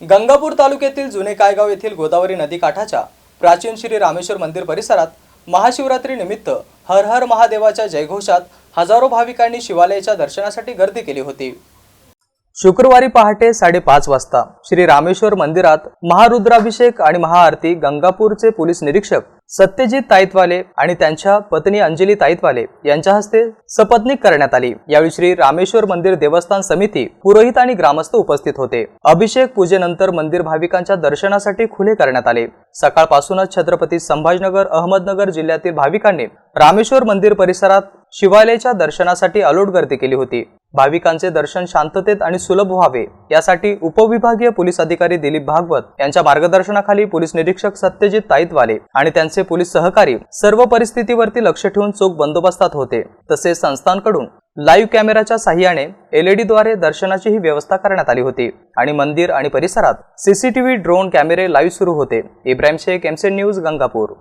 गंगापूर तालुक्यातील जुने कायगाव येथील गोदावरी नदी काठाच्या प्राचीन श्री रामेश्वर मंदिर परिसरात महाशिवरात्री निमित्त हर हर महादेवाच्या जयघोषात हजारो भाविकांनी शिवालयाच्या दर्शनासाठी गर्दी केली होती. शुक्रवारी पहाटे साडेपाच वाजता श्री रामेश्वर मंदिरात महारुद्राभिषेक आणि महाआरती गंगापूरचे पोलीस निरीक्षक सत्यजित ताईतवाले आणि त्यांच्या पत्नी अंजली ताईतवाले यांच्या हस्ते सपत्नीक करण्यात आली. यावेळी श्री रामेश्वर मंदिर देवस्थान समिती पुरोहित आणि ग्रामस्थ उपस्थित होते. अभिषेक पूजेनंतर मंदिर भाविकांच्या दर्शनासाठी खुले करण्यात आले. सकाळपासूनच छत्रपती संभाजीनगर अहमदनगर जिल्ह्यातील भाविकांनी रामेश्वर मंदिर परिसरात शिवालयाच्या दर्शनासाठी अलोट गर्दी केली होती. भाविकांचे दर्शन शांततेत आणि सुलभ व्हावे यासाठी उपविभागीय पोलीस अधिकारी दिलीप भागवत यांच्या मार्गदर्शनाखाली पोलीस निरीक्षक सत्यजित ताईतवाले आणि त्यांचे पोलीस सहकारी सर्व परिस्थितीवरती लक्ष ठेवून चोख बंदोबस्तात होते. तसेच संस्थांकडून लाईव्ह कॅमेराच्या साह्याने एलईडीद्वारे दर्शनाची ही व्यवस्था करण्यात आली होती आणि मंदिर आणि परिसरात सीसीटीव्ही ड्रोन कॅमेरे लाईव्ह सुरू होते. इब्राहिम शेख एमसेन न्यूज गंगापूर.